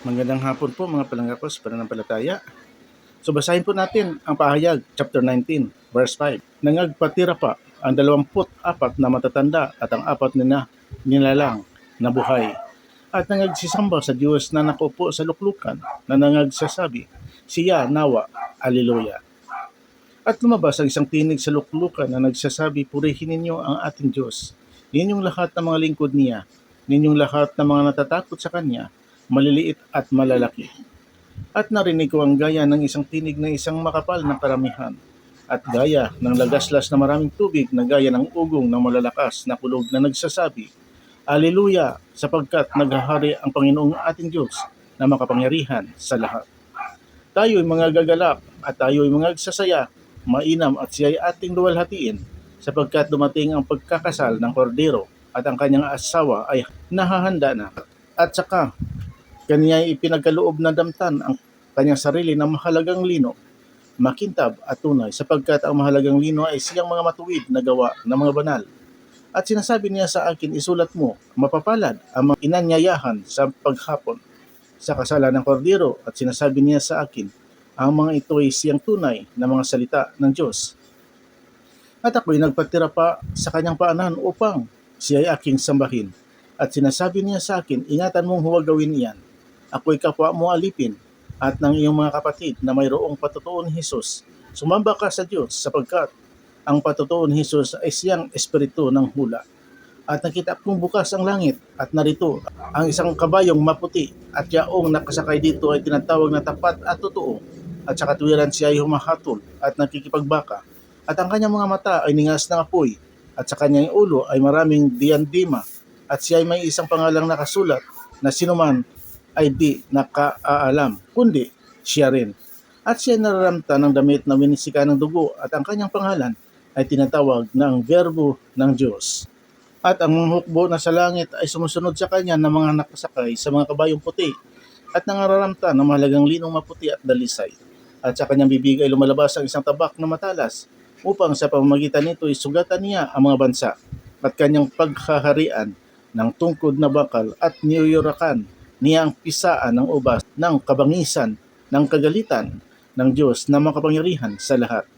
Magandang hapon po mga palanggapos, pananampalataya. So basahin po natin ang pahayag, chapter 19, verse 5. Nangagpatira pa ang 24 na matatanda at ang apat na nilalang na buhay. At nangagsisamba sa Diyos na nakaupo sa luklukan na nangagsasabi, Siya nawa, Aliluya. At lumabas ang isang tinig sa luklukan na nagsasabi, Purihin ninyo ang ating Diyos. Ninyong lahat ng mga lingkod niya, ninyong lahat ng mga natatakot sa Kanya, maliliit at malalaki. At narinig ko ang gaya ng isang tinig na isang makapal na karamihan, at gaya ng lagaslas na maraming tubig na gaya ng ugong ng malalakas na kulog na nagsasabi, Aleluya, sapagkat naghahari ang Panginoong ating Diyos na makapangyarihan sa lahat. Tayo'y mga gagalak at tayo'y mga sasaya, mainam at siya'y ating luwalhatiin, sapagkat dumating ang pagkakasal ng kordero at ang kanyang asawa ay nahahanda na. At saka, kanya ipinagkaloob na damtan ang kanyang sarili ng mahalagang lino, makintab at tunay, sapagkat ang mahalagang lino ay siyang mga matuwid na gawa ng mga banal. At sinasabi niya sa akin, isulat mo, mapapalad ang mga inanyayahan sa paghapon sa kasalan ng kordero at sinasabi niya sa akin, ang mga ito ay siyang tunay na mga salita ng Diyos. At ako'y nagpatira pa sa kanyang paanan upang siya ay aking sambahin. At sinasabi niya sa akin, ingatan mong huwag gawin iyan. Ako'y kapwa mo alipin at ng iyong mga kapatid na mayroong patutuon ni Jesus. Sumamba ka sa Diyos sapagkat ang patutuon ni Jesus ay siyang espiritu ng hula. At nakita kong bukas ang langit at narito ang isang kabayong maputi at yaong nakasakay dito ay tinatawag na tapat at totoo. At sa katuwiran siya ay humahatol at nakikipagbaka. At ang kanyang mga mata ay ningas ng apoy at sa kanyang ulo ay maraming diandima at siya ay may isang pangalang nakasulat na sinuman ay di nakaalam, kundi siya rin. At siya nararamta ng damit na winisika ng dugo at ang kanyang pangalan ay tinatawag ng verbo ng Diyos. At ang hukbo na sa langit ay sumusunod sa kanya ng mga nakasakay sa mga kabayong puti at nangararamta ng mahalagang linong maputi at dalisay. At sa kanyang bibig ay lumalabas ang isang tabak na matalas upang sa pamamagitan nito ay sugatan niya ang mga bansa at kanyang paghaharian ng tungkod na bakal at niyuyurakan niya ang pisaan ng ubas ng kabangisan ng kagalitan ng Diyos na makapangyarihan sa lahat.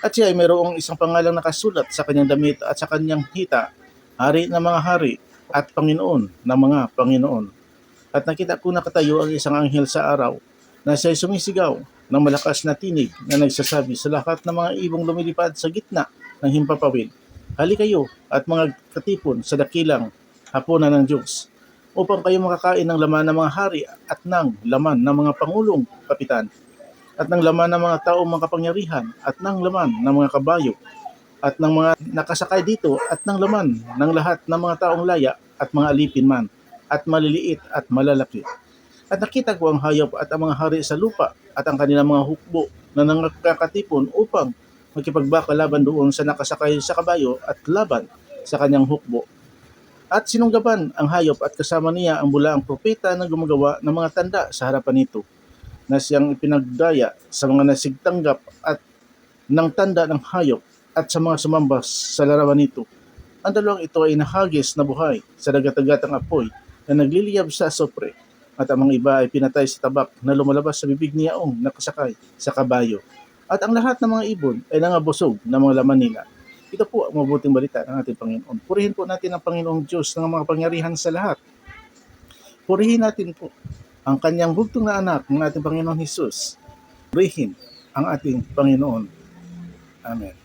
At siya ay mayroong isang pangalang nakasulat sa kanyang damit at sa kanyang hita, Hari ng mga hari at Panginoon ng mga Panginoon. At nakita ko nakatayo ang isang anghel sa araw na siya'y sumisigaw ng malakas na tinig na nagsasabi sa lahat ng mga ibong lumilipad sa gitna ng himpapawid. Hali kayo at mga katipon sa dakilang hapunan ng Diyos upang kayo makakain ng laman ng mga hari at ng laman ng mga pangulong kapitan at ng laman ng mga taong makapangyarihan at ng laman ng mga kabayo at ng mga nakasakay dito at ng laman ng lahat ng mga taong laya at mga alipin man at maliliit at malalaki. At nakita ko ang hayop at ang mga hari sa lupa at ang kanilang mga hukbo na nangakatipon upang makipagbaka laban doon sa nakasakay sa kabayo at laban sa kanyang hukbo. At sinunggaban ang hayop at kasama niya ang bulaang propeta na gumagawa ng mga tanda sa harapan nito na siyang ipinagdaya sa mga nasigtanggap at ng tanda ng hayop at sa mga sumambas sa larawan nito. Ang dalawang ito ay nahagis na buhay sa dagat-dagatang apoy na nagliliyab sa sopre at ang mga iba ay pinatay sa tabak na lumalabas sa bibig ni Yaong nakasakay sa kabayo. At ang lahat ng mga ibon ay nangabusog ng mga laman nila. Ito po ang mabuting balita ng ating Panginoon. Purihin po natin ang Panginoong Diyos ng mga pangyarihan sa lahat. Purihin natin po ang kanyang bugtong na anak ng ating Panginoon Jesus. Purihin ang ating Panginoon. Amen.